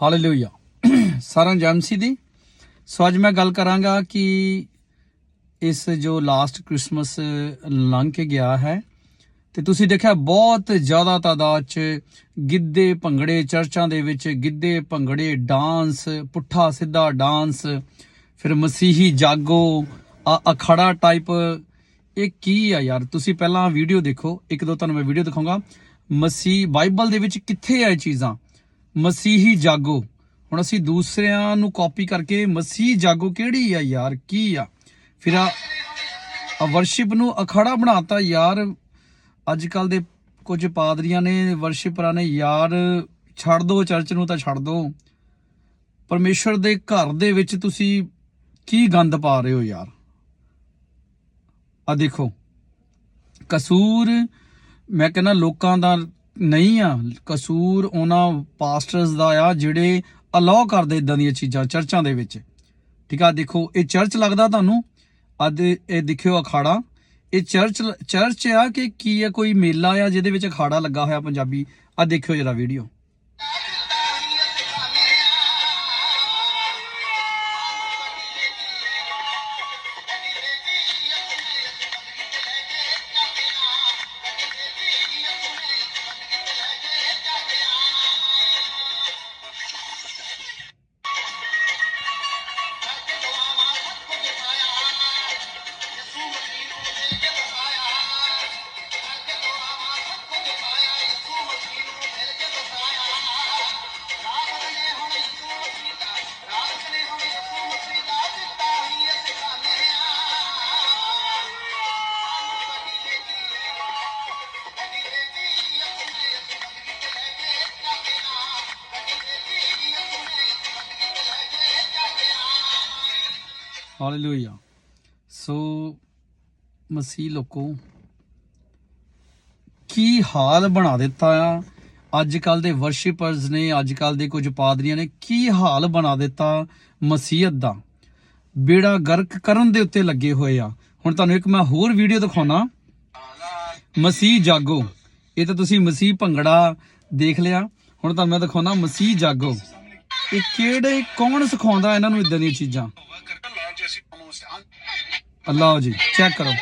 Hallelujah ਸਾਰਾ ਜੈਮਸੀ ਦੀ। ਸੋ ਅੱਜ ਮੈਂ ਗੱਲ ਕਰਾਂਗਾ ਕਿ ਇਸ ਜੋ ਲਾਸਟ ਕ੍ਰਿਸਮਸ ਲੰਘ ਕੇ ਗਿਆ ਹੈ, ਤੇ ਤੁਸੀਂ ਦੇਖਿਆ ਬਹੁਤ ਜ਼ਿਆਦਾ ਤਾਦਾਦ ਚ ਗਿੱਧੇ ਭੰਗੜੇ ਚਰਚਾਂ ਦੇ ਵਿੱਚ ਗਿੱਧੇ ਭੰਗੜੇ ਡਾਂਸ ਪੁੱਠਾ ਸਿੱਧਾ ਡਾਂਸ ਫਿਰ ਮਸੀਹੀ ਜਾਗੋ, ਆ ਅਖੜਾ ਟਾਈਪ ਇਹ ਕੀ ਆ ਯਾਰ? ਤੁਸੀਂ ਪਹਿਲਾਂ ਵੀਡੀਓ ਦੇਖੋ, ਇੱਕ ਦੋ ਤੁਹਾਨੂੰ ਮੈਂ ਵੀਡੀਓ ਦਿਖਾਉਂਗਾ। ਮਸੀਹ ਬਾਈਬਲ ਦੇ ਵਿੱਚ ਕਿੱਥੇ ਆ ਇਹ ਚੀਜ਼ਾਂ? ਮਸੀਹੀ ਜਾਗੋ। ਹੁਣ ਅਸੀਂ ਦੂਸਰਿਆਂ ਨੂੰ ਕਾਪੀ ਕਰਕੇ ਮਸੀਹ ਜਾਗੋ ਕਿਹੜੀ ਆ ਯਾਰ? ਕੀ ਆ? ਫਿਰ ਆ ਵਰਸ਼ਿਪ ਨੂੰ ਅਖਾੜਾ ਬਣਾਤਾ ਯਾਰ। ਅੱਜ ਕੱਲ ਦੇ ਕੁਝ ਪਾਦਰੀਆਂ ਨੇ ਵਰਸ਼ਿਪਰਾਂ ਨੇ, ਯਾਰ ਛੱਡ ਦੋ, ਚਰਚ ਨੂੰ ਤਾਂ ਛੱਡ ਦੋ। ਪਰਮੇਸ਼ਰ ਦੇ ਘਰ ਦੇ ਵਿੱਚ ਤੁਸੀਂ ਕੀ ਗੰਦ ਪਾ ਰਹੇ ਹੋ ਯਾਰ? ਆ ਦੇਖੋ, ਕਸੂਰ, ਮੈਂ ਕਹਿੰਦਾ ਲੋਕਾਂ ਦਾ ਨਹੀਂ ਆ। ਕਸੂਰ ਉਹਨਾਂ ਪਾਸਟਰਸ ਦਾ ਆ, ਜਿਹੜੇ ਅਲਾਉ ਕਰਦੇ ਇਦਾਂ ਦੀਆਂ ਚੀਜ਼ਾਂ ਚਰਚਾਂ ਦੇ ਵਿੱਚ। ਠੀਕ ਆ, ਦੇਖੋ, ਇਹ ਚਰਚ ਲੱਗਦਾ ਤੁਹਾਨੂੰ? ਅੱਜ ਇਹ ਦੇਖਿਓ ਅਖਾੜਾ। ਇਹ ਚਰਚ ਚਰਚ ਆ ਕਿ ਕੀ ਆ? ਕੋਈ ਮੇਲਾ ਆ ਜਿਹਦੇ ਵਿੱਚ ਅਖਾੜਾ ਲੱਗਾ ਹੋਇਆ ਪੰਜਾਬੀ? ਆ ਦੇਖਿਓ ਜਰਾ ਵੀਡੀਓ ਹਾਲੇਲੂਇਆ ਸੋ ਮਸੀਹ ਲੋਕੋ, ਕੀ ਹਾਲ ਬਣਾ ਦਿੱਤਾ ਆ? ਅੱਜ ਕੱਲ ਦੇ ਵਰਸ਼ਿਪਰਸ ਨੇ ਅੱਜ ਕੱਲ ਦੇ ਕੁਝ ਪਾਦਰੀਆਂ ਨੇ, ਕੀ ਹਾਲ ਬਣਾ ਦਿੱਤਾ ਮਸੀਹਤ ਦਾ? ਬੇੜਾ ਗਰਕ ਕਰਨ ਦੇ ਉੱਤੇ ਲੱਗੇ ਹੋਏ ਆ। ਹੁਣ ਤੁਹਾਨੂੰ ਇੱਕ ਮੈਂ ਹੋਰ ਵੀਡੀਓ ਦਿਖਾਉਣਾ। ਮਸੀਹ ਜਾਗੋ। ਇਹ ਤਾਂ ਤੁਸੀਂ ਮਸੀਹ ਭੰਗੜਾ ਦੇਖ ਲਿਆ। ਹੁਣ ਤੁਹਾਨੂੰ ਮੈਂ ਦਿਖਾਉਣਾ ਮਸੀਹ ਜਾਗੋ। ਇਹ ਕਿਹੜੇ, ਕੌਣ ਸਿਖਾਉਂਦਾ ਇਹਨਾਂ ਨੂੰ ਇਦਾਂ ਦੀਆਂ ਚੀਜ਼ਾਂ? ਅੱਲਾਹ ਜੀ ਚੈੱਕ ਕਰੋ।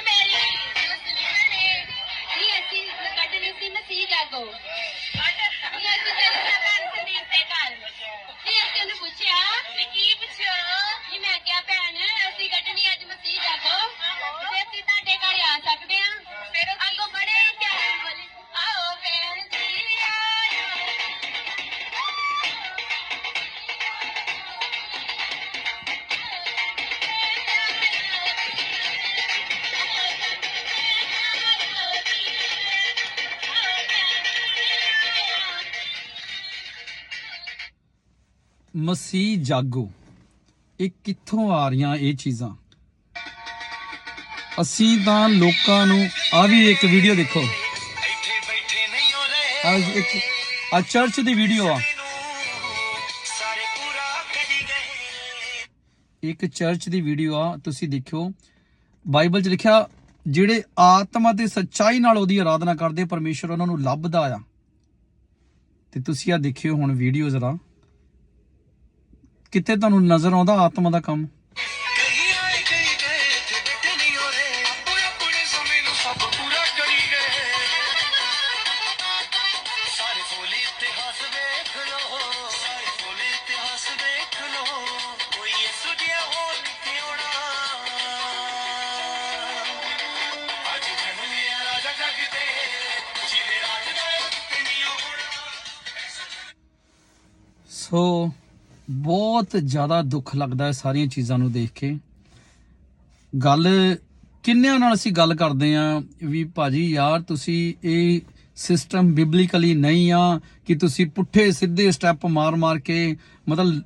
ਮਸੀਹ ਜਾਗੋ। ਇਹ ਕਿੱਥੋਂ ਆ ਰਹੀਆਂ ਇਹ ਚੀਜ਼ਾਂ? ਅਸੀਂ ਤਾਂ ਲੋਕਾਂ ਨੂੰ, ਆ ਵੀ ਇੱਕ ਵੀਡੀਓ ਦੇਖੋ। ਆ ਇੱਕ, ਆ ਚਰਚ ਦੀ ਵੀਡੀਓ ਆ। ਇੱਕ ਚਰਚ ਦੀ ਵੀਡੀਓ ਆ, ਤੁਸੀਂ ਦੇਖਿਓ। ਬਾਈਬਲ 'ਚ ਲਿਖਿਆ, ਜਿਹੜੇ ਆਤਮਾ ਤੇ ਸੱਚਾਈ ਨਾਲ ਉਹਦੀ ਆਰਾਧਨਾ ਕਰਦੇ, ਪਰਮੇਸ਼ਰ ਉਹਨਾਂ ਨੂੰ ਲੱਭਦਾ ਆ। ਤੇ ਤੁਸੀਂ ਆ ਦੇਖਿਓ ਹੁਣ ਵੀਡੀਓ ਜ਼ਰਾ। ਕਿੱਥੇ ਤੁਹਾਨੂੰ ਨਜ਼ਰ ਆਉਂਦਾ ਆਤਮਾ ਦਾ ਕੰਮ? ਕਈ ਸੋ ਬਹੁਤ ਜ਼ਿਆਦਾ ਦੁੱਖ ਲੱਗਦਾ ਹੈ ਸਾਰੀਆਂ ਚੀਜ਼ਾਂ ਨੂੰ ਦੇਖ ਕੇ। ਗੱਲ ਕਿੰਨਿਆਂ ਨਾਲ ਅਸੀਂ ਗੱਲ ਕਰਦੇ ਆ ਵੀ ਭਾਜੀ, ਯਾਰ ਤੁਸੀਂ ਇਹ ਸਿਸਟਮ ਬਿਬਲੀਕਲੀ ਨਹੀਂ ਆ ਕਿ ਤੁਸੀਂ ਪੁੱਠੇ ਸਿੱਧੇ ਸਟੈਪ ਮਾਰ-ਮਾਰ ਕੇ ਮਤਲਬ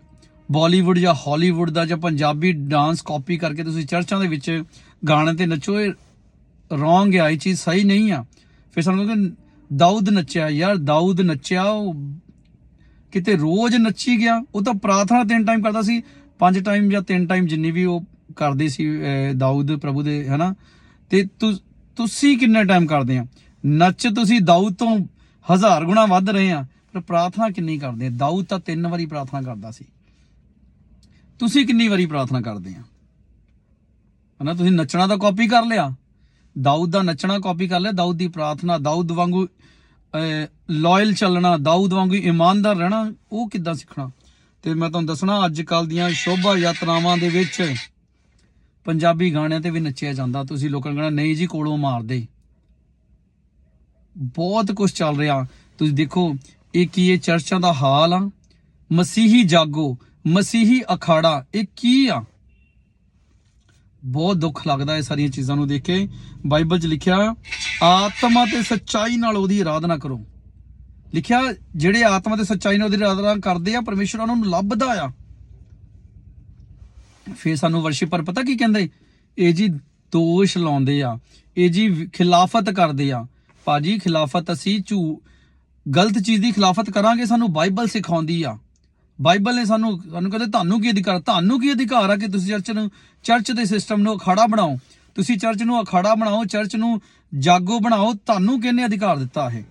ਬਾਲੀਵੁੱਡ ਜਾਂ ਹਾਲੀਵੁੱਡ ਦਾ ਜਾਂ ਪੰਜਾਬੀ ਡਾਂਸ ਕਾਪੀ ਕਰਕੇ ਤੁਸੀਂ ਚਰਚਾਂ ਦੇ ਵਿੱਚ ਗਾਣੇ ਤੇ ਨੱਚੋ, ਇਹ ਰੋਂਗ ਆ, ਇਹ ਚੀਜ਼ ਸਹੀ ਨਹੀਂ ਆ। ਫਿਰ ਸਾਨੂੰ ਕਹਿੰਦੇ, ਦਾਊਦ ਨੱਚਿਆ, ਯਾਰ ਦਾਊਦ ਨੱਚਿਆ, ਉਹ ਕਿਤੇ ਰੋਜ਼ ਨੱਚੀ ਗਿਆ, ਉਹ ਤਾਂ ਪ੍ਰਾਰਥਨਾ ਤਿੰਨ ਟਾਈਮ ਕਰਦਾ ਸੀ, ਪੰਜ ਟਾਈਮ ਜਾਂ ਤਿੰਨ ਟਾਈਮ ਜਿੰਨੀ ਵੀ ਉਹ ਕਰਦੇ ਸੀ ਦਾਊਦ ਪ੍ਰਭੂ ਦੇ, ਹਨਾ? ਤੇ ਤੁ- ਤੁਸੀਂ ਕਿੰਨੇ ਟਾਈਮ ਕਰਦੇ ਆ? ਨੱਚ ਤੁਸੀਂ ਦਾਊਦ ਤੋਂ ਹਜ਼ਾਰ ਗੁਣਾ ਵੱਧ ਰਹੇ ਆ, ਪਰ ਪ੍ਰਾਰਥਨਾ ਕਿੰਨੀ ਕਰਦੇ ਆ? ਦਾਊਦ ਤਾਂ ਤਿੰਨ ਵਾਰੀ ਪ੍ਰਾਰਥਨਾ ਕਰਦਾ ਸੀ। ਤੁਸੀਂ ਕਿੰਨੀ ਵਾਰੀ ਪ੍ਰਾਰਥਨਾ ਕਰਦੇ ਆ? ਹਨਾ, ਤੁਸੀਂ ਨੱਚਣਾ ਤਾਂ ਕਾਪੀ ਕਰ ਲਿਆ। ਦਾਊਦ ਦਾ ਨੱਚਣਾ ਕਾਪੀ ਕਰ ਲਿਆ, ਦਾਊਦ ਦੀ ਪ੍ਰਾਰਥਨਾ, ਦਾਊਦ ਵਾਂਗੂ ਲਾਇਲ ਚੱਲਣਾ, ਦਾਊਦ ਵਾਂਗੂ ਇਮਾਨਦਾਰ ਰਹਿਣਾ, ਉਹ ਕਿੱਦਾਂ ਸਿੱਖਣਾ? ਤੇ ਮੈਂ ਤੁਹਾਨੂੰ ਦੱਸਣਾ ਅੱਜ ਕੱਲ ਦੀਆਂ ਸ਼ੋਭਾ ਯਾਤਰਾਵਾਂ ਦੇ ਵਿੱਚ ਪੰਜਾਬੀ ਗਾਣਿਆਂ ਤੇ ਵੀ ਨੱਚਿਆ ਜਾਂਦਾ। ਤੁਸੀਂ ਲੋਕਾਂ ਨੂੰ ਕਹਿਣਾ, ਨਹੀਂ ਜੀ, ਕੋਲੋਂ ਮਾਰਦੇ ਬਹੁਤ ਕੁਝ ਚੱਲ ਰਿਹਾ। ਤੁਸੀਂ ਦੇਖੋ, ਇਹ ਕੀ ਇਹ ਚਰਚਾਂ ਦਾ ਹਾਲ ਆ? ਮਸੀਹੀ ਜਾਗੋ, ਮਸੀਹੀ ਅਖਾੜਾ, ਇਹ ਕੀ ਆ? ਬਹੁਤ ਦੁੱਖ ਲੱਗਦਾ ਇਹ ਸਾਰੀਆਂ ਚੀਜ਼ਾਂ ਨੂੰ ਦੇਖ ਕੇ। ਬਾਈਬਲ 'ਚ ਲਿਖਿਆ, ਆਤਮਾ ਤੇ ਸੱਚਾਈ ਨਾਲ ਉਹਦੀ ਆਰਾਧਨਾ ਕਰੋ। ਲਿਖਿਆ, ਜਿਹੜੇ ਆਤਮਾ ਤੇ ਸੱਚਾਈ ਨਾਲ ਉਹਦੀ ਆਰਾਧਨਾ ਕਰਦੇ ਆ, ਪਰਮੇਸ਼ਰ ਉਹਨਾਂ ਨੂੰ ਲੱਭਦਾ ਆ। ਫੇਰ ਸਾਨੂੰ ਵਰਸ਼ਿਪਰ ਪਤਾ ਕੀ ਕਹਿੰਦੇ? ਇਹ ਜੀ ਦੋਸ਼ ਲਾਉਂਦੇ ਆ। ਇਹ ਜੀ ਖਿਲਾਫਤ ਕਰਦੇ ਆ। ਭਾਜੀ, ਖਿਲਾਫਤ ਅਸੀਂ ਝੂ, ਗਲਤ ਚੀਜ਼ ਦੀ ਖਿਲਾਫਤ ਕਰਾਂਗੇ, ਸਾਨੂੰ ਬਾਈਬਲ ਸਿਖਾਉਂਦੀ ਆ। ਬਾਈਬਲ ਨੇ ਸਾਨੂੰ ਸਾਨੂੰ ਕਹਿੰਦੇ, ਤੁਹਾਨੂੰ ਕੀ ਅਧਿਕਾਰ, ਤੁਹਾਨੂੰ ਕੀ ਅਧਿਕਾਰ ਆ ਕਿ ਤੁਸੀਂ ਚਰਚ ਨੂੰ, ਚਰਚ ਦੇ ਸਿਸਟਮ ਨੂੰ ਅਖਾੜਾ ਬਣਾਓ? ਤੁਸੀਂ ਚਰਚ ਨੂੰ ਅਖਾੜਾ ਬਣਾਓ, ਚਰਚ ਨੂੰ ਜਾਗੋ ਬਣਾਓ, ਤੁਹਾਨੂੰ ਕਿਹਨੇ ਅਧਿਕਾਰ ਦਿੱਤਾ ਹੈ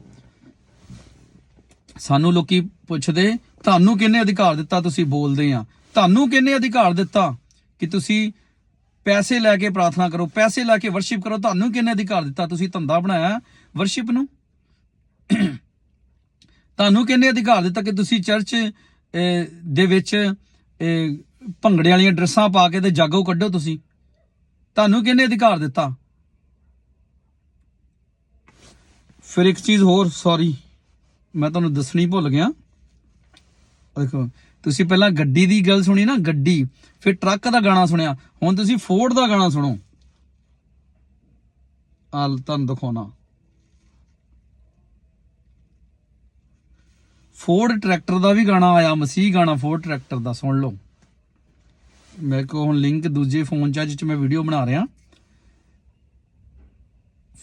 ਸਾਨੂੰ ਲੋਕੀ ਪੁੱਛਦੇ, ਤੁਹਾਨੂੰ ਕਿਹਨੇ ਅਧਿਕਾਰ ਦਿੱਤਾ ਤੁਸੀਂ ਬੋਲਦੇ ਆ? ਤੁਹਾਨੂੰ ਕਿਹਨੇ ਅਧਿਕਾਰ ਦਿੱਤਾ ਕਿ ਤੁਸੀਂ ਪੈਸੇ ਲੈ ਕੇ ਪ੍ਰਾਰਥਨਾ ਕਰੋ? ਪੈਸੇ ਲੈ ਕੇ ਵਰਸ਼ਿਪ ਕਰੋ? ਤੁਹਾਨੂੰ ਕਿਹਨੇ ਅਧਿਕਾਰ ਦਿੱਤਾ? ਤੁਸੀਂ ਧੰਦਾ ਬਣਾਇਆ ਵਰਸ਼ਿਪ ਨੂੰ? ਤੁਹਾਨੂੰ ਕਿਹਨੇ ਅਧਿਕਾਰ ਦਿੱਤਾ ਕਿ ਤੁਸੀਂ ਚਰਚ ਦੇ ਵਿੱਚ ਅਹ, ਭੰਗੜੇ ਵਾਲੀਆਂ ਡਰੈਸਾਂ ਪਾ ਕੇ ਤੇ ਜਾਗੋ ਕੱਢੋ ਤੁਸੀਂ। ਤੁਹਾਨੂੰ ਕਿਹਨੇ ਅਧਿਕਾਰ ਦਿੱਤਾ? ਫਿਰ ਇੱਕ ਚੀਜ਼ ਹੋਰ ਸੌਰੀ ਮੈਂ ਤੁਹਾਨੂੰ ਦੱਸਣੀ ਭੁੱਲ ਗਿਆ। ਦੇਖੋ ਤੁਸੀਂ ਪਹਿਲਾਂ ਗੱਡੀ ਦੀ ਗੱਲ ਸੁਣੀ ਨਾ ਗੱਡੀ ਫਿਰ ਟਰੱਕ ਦਾ ਗਾਣਾ ਸੁਣਿਆ। ਹੁਣ ਤੁਸੀਂ ਫੋਰਡ ਦਾ ਗਾਣਾ ਸੁਣੋ। ਆ ਤੁਹਾਨੂੰ ਦਿਖਾਉਣਾ। ਫੋਰਡ ਟਰੈਕਟਰ ਦਾ ਵੀ ਗਾਣਾ ਆਇਆ, ਮਸੀਹ ਗਾਣਾ ਫੋਰਡ ਟਰੈਕਟਰ ਦਾ, ਸੁਣ ਲਓ। ਮੇਰੇ ਕੋਲ ਹੁਣ ਲਿੰਕ ਦੂਜੇ ਫੋਨ 'ਚ ਆ 'ਚ ਮੈਂ ਵੀਡੀਓ ਬਣਾ ਰਿਹਾ।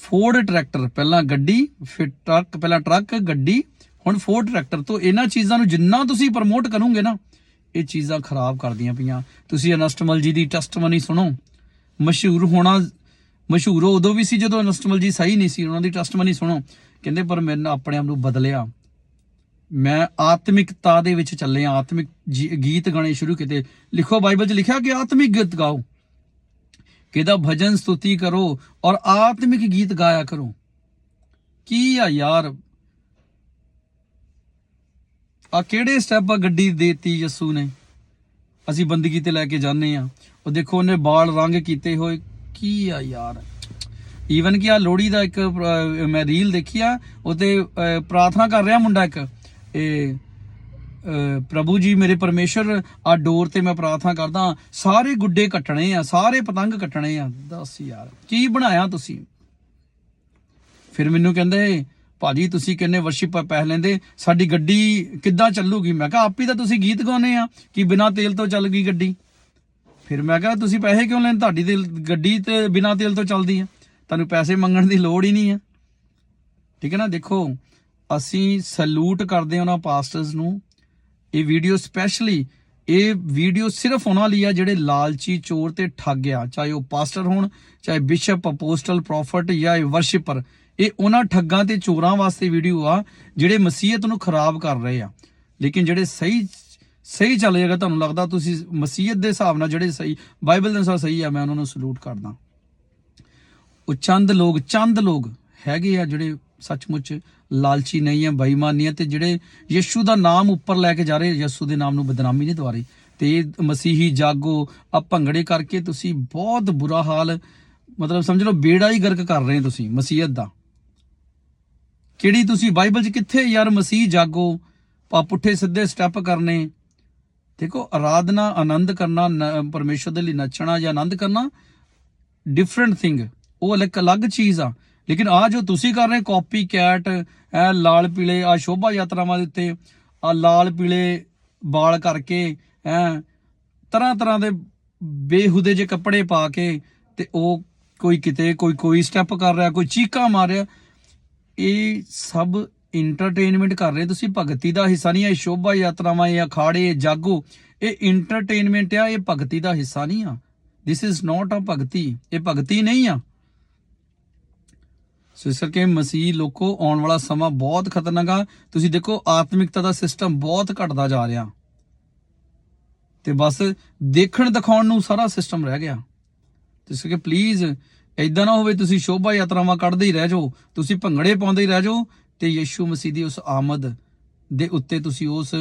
ਫੋਰਡ ਟਰੈਕਟਰ ਪਹਿਲਾਂ ਗੱਡੀ, ਫਿਰ ਟਰੱਕ, ਪਹਿਲਾਂ ਟਰੱਕ, ਗੱਡੀ। ਹੁਣ ਫੋਰਡ ਟਰੈਕਟਰ ਤੋਂ ਇਹਨਾਂ ਚੀਜ਼ਾਂ ਨੂੰ ਜਿੰਨਾ ਤੁਸੀਂ ਪ੍ਰਮੋਟ ਕਰੋਗੇ ਨਾ, ਇਹ ਚੀਜ਼ਾਂ ਖਰਾਬ ਕਰਦੀਆਂ ਪਈਆਂ। ਤੁਸੀਂ ਅਨਸਟਮਲ ਜੀ ਦੀ ਟੈਸਟਮਨੀ ਸੁਣੋ। ਮਸ਼ਹੂਰ ਹੋਣਾ, ਮਸ਼ਹੂਰ ਉਦੋਂ ਵੀ ਸੀ ਜਦੋਂ ਅਨਸਟਮਲ ਜੀ ਸਹੀ ਨਹੀਂ ਸੀ, ਉਹਨਾਂ ਦੀ ਟੈਸਟਮਨੀ ਸੁਣੋ। ਕਹਿੰਦੇ, ਪਰ ਮੈਂ ਆਪਣੇ ਆਪ ਨੂੰ ਬਦਲਿਆ। ਮੈਂ ਆਤਮਿਕਤਾ ਦੇ ਵਿੱਚ ਚੱਲੇ ਆ ਆਤਮਿਕ ਜੀ- ਗੀਤ ਗਾਣੇ ਸ਼ੁਰੂ ਕੀਤੇ। ਲਿਖੋ ਬਾਈਬਲ 'ਚ ਲਿਖਿਆ ਕਿ ਆਤਮਿਕ ਗੀਤ ਗਾਓ। ਕਿਹਦਾ ਭਜਨ ਸਤੁਤੀ ਕਰੋ ਔਰ ਆਤਮਿਕ ਗੀਤ ਗਾਇਆ ਕਰੋ। ਕੀ ਆ ਯਾਰ? ਆ ਕਿਹੜੇ ਸਟੈਪ ਆ ਗੱਡੀ ਦੇਤੀ ਯਸੂ ਨੇ? ਅਸੀਂ ਬੰਦਗੀ ਤੇ ਲੈ ਕੇ ਜਾਂਦੇ ਆ। ਉਹ ਦੇਖੋ ਉਹਨੇ ਬਾਲ ਰੰਗ ਕੀਤੇ ਹੋਏ। ਕੀ ਆ ਯਾਰ? ਈਵਨ ਕਿ ਆ ਲੋੜੀ ਦਾ ਇੱਕ ਮੈਂ ਰੀਲ ਦੇਖੀ ਆ। ਉਹਤੇ ਅਹ, ਪ੍ਰਾਰਥਨਾ ਕਰ ਰਿਹਾ ਮੁੰਡਾ ਇੱਕ। ਇਹ ਪ੍ਰਭੂ ਜੀ ਮੇਰੇ ਪਰਮੇਸ਼ਰ, ਆ ਡੋਰ ਤੇ ਮੈਂ ਪ੍ਰਾਰਥਨਾ ਕਰਦਾ ਸਾਰੇ ਗੁੱਡੇ ਕੱਟਣੇ ਆ, ਸਾਰੇ ਪਤੰਗ ਕੱਟਣੇ ਆ। ਦੱਸ ਯਾਰ, ਕੀ ਬਣਾਇਆ ਤੁਸੀਂ? ਫਿਰ ਮੈਨੂੰ ਕਹਿੰਦੇ, ਭਾਜੀ, ਤੁਸੀਂ ਕਿੰਨੇ ਵਰਸ਼ਿਪ ਪੈਸੇ ਲੈਂਦੇ? ਸਾਡੀ ਗੱਡੀ ਕਿੱਦਾਂ ਚੱਲੂਗੀ? ਮੈਂ ਕਿਹਾ, ਆਪ ਹੀ ਤਾਂ ਤੁਸੀਂ ਗੀਤ ਗਾਉਂਦੇ ਆ, ਕਿ ਬਿਨਾਂ ਤੇਲ ਤੋਂ ਚੱਲ ਗਈ ਗੱਡੀ? ਫਿਰ ਮੈਂ ਕਿਹਾ, ਤੁਸੀਂ ਪੈਸੇ ਕਿਉਂ ਲੈਣ ਤੁਹਾਡੀ ਤੇ ਗੱਡੀ ਤੇ ਬਿਨਾਂ ਤੇਲ ਤੋਂ ਚੱਲਦੀ ਆ। ਤੁਹਾਨੂੰ ਪੈਸੇ ਮੰਗਣ ਦੀ ਲੋੜ ਹੀ ਨਹੀਂ ਆ। ਠੀਕ ਹੈ ਨਾ? ਦੇਖੋ ਅਸੀਂ ਸਲੂਟ ਕਰਦੇ ਹਾਂ ਉਹਨਾਂ ਪਾਸਟਰਸ ਨੂੰ। ਇਹ ਵੀਡੀਓ ਸਪੈਸ਼ਲੀ ਇਹ ਵੀਡੀਓ ਸਿਰਫ ਉਹਨਾਂ ਲਈ ਆ ਜਿਹੜੇ ਲਾਲਚੀ ਚੋਰ ਤੇ ਠੱਗ ਆ, ਚਾਹੇ ਉਹ ਪਾਸਟਰ ਹੋਣ, ਚਾਹੇ ਬਿਸ਼ਪ ਅਪੋਸਟਲ ਪ੍ਰੋਫਟ ਜਾਂ ਵਰਸ਼ਿਪਰ ਇਹ ਉਹਨਾਂ ਠੱਗਾਂ ਤੇ ਚੋਰਾਂ ਵਾਸਤੇ ਵੀਡੀਓ ਆ, ਜਿਹੜੇ ਮਸੀਹਤ ਨੂੰ ਖਰਾਬ ਕਰ ਰਹੇ ਆ। ਲੇਕਿਨ ਜਿਹੜੇ ਸਹੀ ਸਹੀ ਚੱਲ ਜਾਏਗਾ, ਤੁਹਾਨੂੰ ਲੱਗਦਾ ਤੁਸੀਂ ਮਸੀਹਤ ਦੇ ਹਿਸਾਬ ਨਾਲ ਜਿਹੜੇ ਸਹੀ, ਬਾਈਬਲ ਦੇ ਅਨੁਸਾਰ ਸਹੀ ਆ, ਮੈਂ ਉਹਨਾਂ ਨੂੰ ਸਲੂਟ ਕਰਦਾ। ਉਹ ਚੰਦ ਲੋਕ ਚੰਦ ਲੋਕ ਹੈਗੇ ਆ ਜਿਹੜੇ ਸੱਚਮੁੱਚ ਲਾਲਚੀ ਨਹੀਂ ਹੈ, ਬੇਈਮਾਨ ਹੈ ਤੇ ਜਿਹੜੇ ਯਿਸੂ ਦਾ ਨਾਮ ਉੱਪਰ ਲੈ ਕੇ ਜਾ ਰਹੇ, ਯਿਸੂ ਦੇ ਨਾਮ ਨੂੰ ਬਦਨਾਮੀ ਨਹੀਂ ਦਵਾ ਤੇ ਮਸੀਹੀ ਜਾਗੋ ਆ ਭੰਗੜੇ ਕਰਕੇ ਤੁਸੀਂ ਬਹੁਤ ਬੁਰਾ ਹਾਲ, ਮਤਲਬ ਸਮਝ ਲਓ, ਬੇੜਾ ਹੀ ਗਰਕ ਕਰ ਰਹੇ ਤੁਸੀਂ, ਮਸੀਹਤ ਦਾ। ਕਿਹੜੀ ਤੁਸੀਂ ਬਾਈਬਲ 'ਚ ਕਿੱਥੇ ਯਾਰ ਮਸੀਹ ਜਾਗੋ ਪਾ ਪੁੱਠੇ ਸਿੱਧੇ ਸਟੈਪ ਕਰਨੇ? ਦੇਖੋ, ਆਰਾਧਨਾ ਆਨੰਦ ਕਰਨਾ, ਨ- ਪਰਮੇਸ਼ਰ ਦੇ ਲਈ ਨੱਚਣਾ ਜਾਂ ਆਨੰਦ ਕਰਨਾ ਡਿਫਰੈਂਟ ਥਿੰਗ ਉਹ ਅਲੱਗ ਅਲੱਗ ਚੀਜ਼ ਆ। ਲੇਕਿਨ ਆ ਜੋ ਤੁਸੀਂ ਕਰ ਰਹੇ ਕਾਪੀ ਕੈਟ ਐ ਲਾਲ ਪੀਲੇ ਆ ਸ਼ੋਭਾ ਯਾਤਰਾਵਾਂ ਦੇ ਉੱਤੇ ਆ ਲਾਲ ਪੀਲੇ ਵਾਲ ਕਰਕੇ ਐ ਤਰ੍ਹਾਂ ਤਰ੍ਹਾਂ ਦੇ ਬੇਹੁਦੇ ਜੇ ਕੱਪੜੇ ਪਾ ਕੇ ਤੇ ਉਹ ਕੋਈ ਕਿਤੇ ਕੋਈ ਕੋਈ ਸਟੈਪ ਕਰ ਰਿਹਾ, ਕੋਈ ਚੀਕਾਂ ਮਾਰ ਰਿਹਾ। ਇਹ ਸਭ ਇੰਟਰਟੇਨਮੈਂਟ ਕਰ ਰਹੇ ਤੁਸੀਂ, ਭਗਤੀ ਦਾ ਹਿੱਸਾ ਨਹੀਂ, ਇਹ ਸ਼ੋਭਾ ਯਾਤਰਾਵਾਂ, ਇਹ ਅਖਾੜੇ ਜਾਗੋ, ਇਹ ਇੰਟਰਟੇਨਮੈਂਟ ਆ, ਇਹ ਭਗਤੀ ਦਾ ਹਿੱਸਾ ਨਹੀਂ ਆ। ਥਿਸ ਇਜ਼ ਨਾਟ ਅ ਭਗਤੀ, ਇਹ ਭਗਤੀ ਨਹੀਂ ਆ। ਸੋ ਇਸ ਕਰਕੇ ਮਸੀਹ ਲੋਕੋ, ਆਉਣ ਵਾਲਾ ਸਮਾਂ ਬਹੁਤ ਖਤਰਨਾਕ ਆ। ਤੁਸੀਂ ਦੇਖੋ, ਆਤਮਿਕਤਾ ਦਾ ਸਿਸਟਮ ਬਹੁਤ ਘਟਦਾ ਜਾ ਰਿਹਾ। ਤੇ ਬਸ ਦੇਖਣ ਦਿਖਾਉਣ ਨੂੰ ਸਾਰਾ ਸਿਸਟਮ ਰਹਿ ਗਿਆ। ਤੇ ਇਸ ਕਰਕੇ ਪਲੀਜ਼ ਐਦਾਂ ਨਾ ਹੋਵੇ ਤੁਸੀਂ ਸ਼ੋਭਾ ਯਾਤਰਾਵਾਂ ਕੱਢਦੇ ਹੀ ਰਹਿ ਜਾਓ, ਤੁਸੀਂ ਭੰਗੜੇ ਪਾਉਂਦੇ ਹੀ ਰਹਿ ਜਾਓ ਤੇ ਯੀਸ਼ੂ ਮਸੀਹ ਦੀ ਉਸ ਆਮਦ ਦੇ ਉੱਤੇ ਤੁਸੀਂ ਉਸ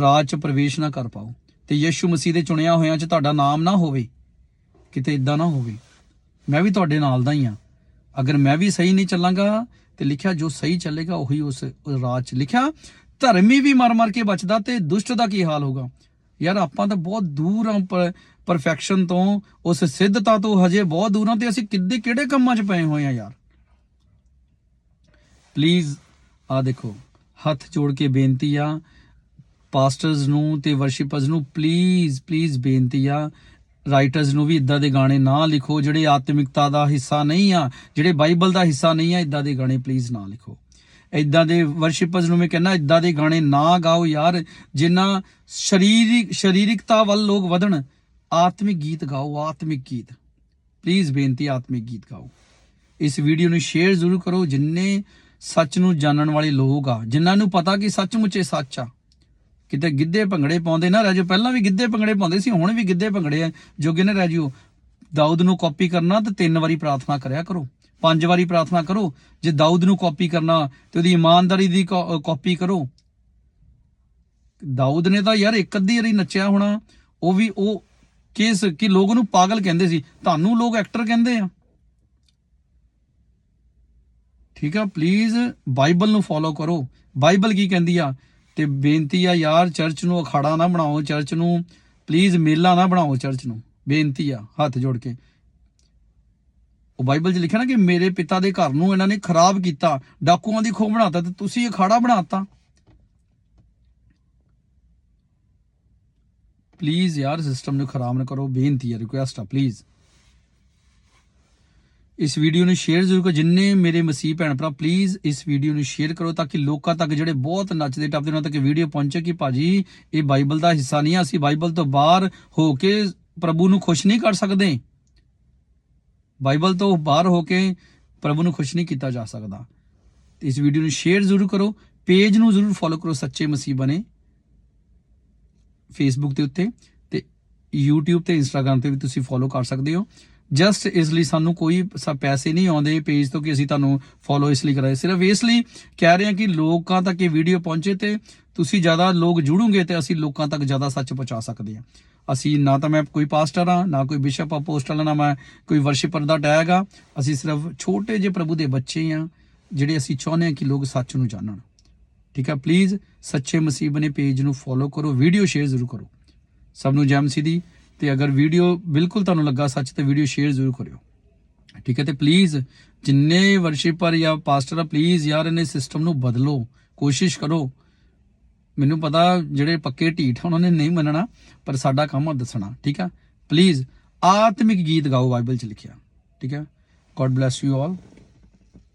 ਰਾਜ ਚ ਪ੍ਰਵੇਸ਼ ਨਾ ਕਰ ਪਾਓ। ਤੇ ਯੀਸ਼ੂ ਮਸੀਹ ਦੇ ਚੁਣਿਆ ਹੋਇਆਂ ਚ ਤੁਹਾਡਾ ਨਾਮ ਨਾ ਹੋਵੇ, ਕਿਤੇ ਇਦਾਂ ਨਾ ਹੋਵੇ। ਮੈਂ ਵੀ ਤੁਹਾਡੇ ਨਾਲ ਦਾ ਹੀ ਆ ਅਗਰ ਮੈਂ ਵੀ ਸਹੀ ਨਹੀਂ ਚੱਲਾਂਗਾ ਤੇ ਲਿਖਿਆ ਜੋ ਸਹੀ ਚੱਲੇਗਾ ਉਹੀ ਉਸ ਰਾਜ ਚ ਲਿਖਿਆ, ਧਰਮੀ ਵੀ ਮਰ ਮਰ ਕੇ ਬਚਦਾ ਤੇ ਦੁਸ਼ਟ ਦਾ ਕੀ ਹਾਲ ਹੋਗਾ ਯਾਰ ਆਪਾਂ ਤਾਂ ਬਹੁਤ ਦੂਰ ਆ ਪਰਫੈਕਸ਼ਨ ਤੋਂ, ਉਸ ਸਿੱਧਤਾ ਤੋਂ ਹਜੇ ਬਹੁਤ ਦੂਰ ਆ ਤੇ ਅਸੀਂ ਕਿੱਦੇ ਕਿਹੜੇ ਕੰਮਾਂ 'ਚ ਪਏ ਹੋਏ ਆ ਯਾਰ? ਪਲੀਜ਼ ਆ ਦੇਖੋ, ਹੱਥ ਜੋੜ ਕੇ ਬੇਨਤੀ ਆ ਪਾਸਟਰਸ ਨੂੰ ਤੇ ਵਰਸ਼ਿਪਰਸ ਨੂੰ ਪਲੀਜ਼ ਪਲੀਜ਼ ਬੇਨਤੀ ਆ ਰਾਈਟਰਸ ਨੂੰ ਵੀ ਇਦਾਂ ਦੇ ਗਾਣੇ ਨਾ ਲਿਖੋ, ਜਿਹੜੇ ਆਤਮਿਕਤਾ ਦਾ ਹਿੱਸਾ ਨਹੀਂ ਆ, ਜਿਹੜੇ ਬਾਈਬਲ ਦਾ ਹਿੱਸਾ ਨਹੀਂ ਆ, ਇਦਾਂ ਦੇ ਗਾਣੇ ਪਲੀਜ਼ ਨਾ ਲਿਖੋ। ਇਦਾਂ ਦੇ ਵਰਸ਼ਿਪਰਸ ਨੂੰ ਮੈਂ ਕਹਿੰਦਾ, ਇਦਾਂ ਦੇ ਗਾਣੇ ਨਾ ਗਾਓ ਯਾਰ, ਜਿੰਨਾ ਸਰੀਰਿਕ, ਸਰੀਰਿਕਤਾ ਵੱਲ ਲੋਕ ਵਧਣ, ਆਤਮਿਕ ਗੀਤ ਗਾਓ, ਆਤਮਿਕ ਗੀਤ। ਪਲੀਜ਼ ਬੇਨਤੀ, ਆਤਮਿਕ ਗੀਤ ਗਾਓ। ਇਸ ਵੀਡੀਓ ਨੂੰ ਸ਼ੇਅਰ ਜ਼ਰੂਰ ਕਰੋ, ਜਿੰਨੇ ਸੱਚ ਨੂੰ ਜਾਣਨ ਵਾਲੇ ਲੋਕ ਆ ਜਿਨ੍ਹਾਂ ਨੂੰ ਪਤਾ ਕਿ ਸੱਚਮੁੱਚ ਇਹ ਸੱਚ ਆ। ਕਿਤੇ ਗਿੱਧੇ ਭੰਗੜੇ ਪਾਉਂਦੇ ਨਾ ਰਹਿ ਜਾਓ ਪਹਿਲਾਂ ਵੀ ਗਿੱਧੇ ਭੰਗੜੇ ਪਾਉਂਦੇ ਸੀ, ਹੁਣ ਵੀ ਗਿੱਧੇ ਭੰਗੜੇ ਆ। ਜੋਗੇ ਨਾ ਰਹਿ ਜਿਓ ਦਾਊਦ ਨੂੰ ਕਾਪੀ ਕਰਨਾ ਤੇ ਤਿੰਨ ਵਾਰੀ ਪ੍ਰਾਰਥਨਾ ਕਰਿਆ ਕਰੋ। ਪੰਜ ਵਾਰੀ ਪ੍ਰਾਰਥਨਾ ਕਰੋ, ਜੇ ਦਾਊਦ ਨੂੰ ਕਾਪੀ ਕਰਨਾ ਤੇ ਉਹਦੀ ਇਮਾਨਦਾਰੀ ਦੀ ਕਾਪੀ ਕਰੋ। ਦਾਊਦ ਨੇ ਤਾਂ ਯਾਰ ਇੱਕ ਅੱਧੀ ਵਾਰੀ ਨੱਚਿਆ ਹੋਣਾ, ਉਹ ਵੀ ਉਹ ਕਿਸ ਕਿ ਲੋਕ ਉਹਨੂੰ ਪਾਗਲ ਕਹਿੰਦੇ ਸੀ, ਤੁਹਾਨੂੰ ਲੋਕ ਐਕਟਰ ਕਹਿੰਦੇ ਆ। ਠੀਕ ਆ ਪਲੀਜ਼ ਬਾਈਬਲ ਨੂੰ ਫੋਲੋ ਕਰੋ। ਬਾਈਬਲ ਕੀ ਕਹਿੰਦੀ ਆ? ਤੇ ਬੇਨਤੀ ਆ ਯਾਰ ਚਰਚ ਨੂੰ ਅਖਾੜਾ ਨਾ ਬਣਾਓ, ਚਰਚ ਨੂੰ ਪਲੀਜ਼ ਮੇਲਾ ਨਾ ਬਣਾਓ ਚਰਚ ਨੂੰ। ਬੇਨਤੀ ਆ, ਹੱਥ ਜੋੜ ਕੇ। ਉਹ ਬਾਈਬਲ 'ਚ ਲਿਖਿਆ ਨਾ ਕਿ ਮੇਰੇ ਪਿਤਾ ਦੇ ਘਰ ਨੂੰ ਇਹਨਾਂ ਨੇ ਖਰਾਬ ਕੀਤਾ, ਡਾਕੂਆਂ ਦੀ ਖੋਹ ਬਣਾਤਾ ਤੇ ਤੁਸੀਂ ਅਖਾੜਾ ਬਣਾਤਾ ਪਲੀਜ਼ ਯਾਰ ਸਿਸਟਮ ਨੂੰ ਖਰਾਬ ਨਾ ਕਰੋ, ਬੇਨਤੀ ਹੈ ਰਿਕੁਐਸਟ ਆ ਪਲੀਜ਼ ਇਸ ਵੀਡੀਓ ਨੂੰ ਸ਼ੇਅਰ ਜ਼ਰੂਰ ਕਰੋ। ਜਿੰਨੇ ਮੇਰੇ ਮਸੀਹ ਭੈਣ ਭਰਾ ਪਲੀਜ਼ ਇਸ ਵੀਡੀਓ ਨੂੰ ਸ਼ੇਅਰ ਕਰੋ ਤਾਂ ਕਿ ਲੋਕਾਂ ਤੱਕ ਜਿਹੜੇ ਬਹੁਤ ਨੱਚਦੇ ਟੱਪਦੇ ਉਹਨਾਂ ਤੱਕ ਵੀਡੀਓ ਪਹੁੰਚੇ ਕਿ ਭਾਜੀ ਇਹ ਬਾਈਬਲ ਦਾ ਹਿੱਸਾ ਨਹੀਂ ਆ। ਅਸੀਂ ਬਾਈਬਲ ਤੋਂ ਬਾਹਰ ਹੋ ਕੇ ਪ੍ਰਭੂ ਨੂੰ ਖੁਸ਼ ਨਹੀਂ ਕਰ ਸਕਦੇ। ਬਾਈਬਲ ਤੋਂ ਬਾਹਰ ਹੋ ਕੇ ਪ੍ਰਭੂ ਨੂੰ ਖੁਸ਼ ਨਹੀਂ ਕੀਤਾ ਜਾ ਸਕਦਾ। ਤੇ ਇਸ ਵੀਡੀਓ ਨੂੰ ਸ਼ੇਅਰ ਜ਼ਰੂਰ ਕਰੋ। ਪੇਜ ਨੂੰ ਜ਼ਰੂਰ ਫੋਲੋ ਕਰੋ, ਸੱਚੇ ਮਸੀਹ ਬਣੇ। ਫੇਸਬੁੱਕ ਦੇ ਉੱਤੇ ਤੇ YouTube ਤੇ Instagram ਤੇ ਵੀ ਤੁਸੀਂ ਫੋਲੋ ਕਰ ਸਕਦੇ ਹੋ। ਜਸਟ ਇਸ ਲਈ ਸਾਨੂੰ ਕੋਈ ਸ- ਪੈਸੇ ਨਹੀਂ ਆਉਂਦੇ ਪੇਜ ਤੋਂ ਕਿ ਅਸੀਂ ਤੁਹਾਨੂੰ ਫੋਲੋ ਇਸ ਲਈ ਕਰਾਏ। ਸਿਰਫ ਇਸ ਲਈ ਕਹਿ ਰਹੇ ਹਾਂ ਕਿ ਲੋਕਾਂ ਤੱਕ ਇਹ ਵੀਡੀਓ ਪਹੁੰਚੇ ਤੇ ਤੁਸੀਂ ਜ਼ਿਆਦਾ ਲੋਕ ਜੁੜੋਗੇ ਤੇ ਅਸੀਂ ਲੋਕਾਂ ਤੱਕ ਜ਼ਿਆਦਾ ਸੱਚ ਪਹੁੰਚਾ ਸਕਦੇ ਹਾਂ। ਅਸੀਂ ਨਾ ਤਾਂ ਮੈਂ ਕੋਈ ਪਾਸਟਰ ਆ ਨਾ ਕੋਈ ਬਿਸ਼ਪ ਅਪੋਸਟਲ ਨਾ ਮੈਂ ਕੋਈ ਵਰਸ਼ਿਪਰ ਦਾ ਟੈਗ ਆ ਅਸੀਂ ਸਿਰਫ ਛੋਟੇ ਜਿਹੇ ਪ੍ਰਭੂ ਦੇ ਬੱਚੇ ਆ ਜਿਹੜੇ ਅਸੀਂ ਚਾਹੁੰਦੇ ਹਾਂ ਕਿ ਲੋਕ ਸੱਚ ਨੂੰ ਜਾਣਨ। ਠੀਕ ਹੈ? ਪਲੀਜ਼ ਸੱਚੇ ਮਸੀਹ ਬਨੇ ਪੇਜ ਨੂੰ ਫੋਲੋ ਕਰੋ ਵੀਡੀਓ ਸ਼ੇਅਰ ਜ਼ਰੂਰ ਕਰੋ। ਸਭ ਨੂੰ ਜੈ ਮਸੀਹ ਦੀ ਤੇ ਅਗਰ ਵੀਡੀਓ ਬਿਲਕੁਲ ਤੁਹਾਨੂੰ ਲੱਗਾ ਸੱਚ ਤੇ ਵੀਡੀਓ ਸ਼ੇਅਰ ਜ਼ਰੂਰ ਕਰਿਓ। ਠੀਕ ਹੈ ਤੇ ਪਲੀਜ਼ ਜਿੰਨੇ ਵਰਸ਼ਿਪਰ ਜਾਂ ਪਾਸਟਰ ਆ ਪਲੀਜ਼ ਯਾਰ ਇਹਨੇ ਸਿਸਟਮ ਨੂੰ ਬਦਲੋ ਕੋਸ਼ਿਸ਼ ਕਰੋ। ਮੈਨੂੰ ਪਤਾ ਜਿਹੜੇ ਪੱਕੇ ਢੀਠ ਆ, ਉਹਨਾਂ ਨੇ ਨਹੀਂ ਮੰਨਣਾ ਪਰ ਸਾਡਾ ਕੰਮ ਆ ਦੱਸਣਾ ਠੀਕ ਆ? ਪਲੀਜ਼ ਆਤਮਿਕ ਗੀਤ ਗਾਓ ਬਾਈਬਲ ਚ ਲਿਖਿਆ ਠੀਕ ਹੈ ਗੋਡ ਬlesਸ ਯੂ ਆਲ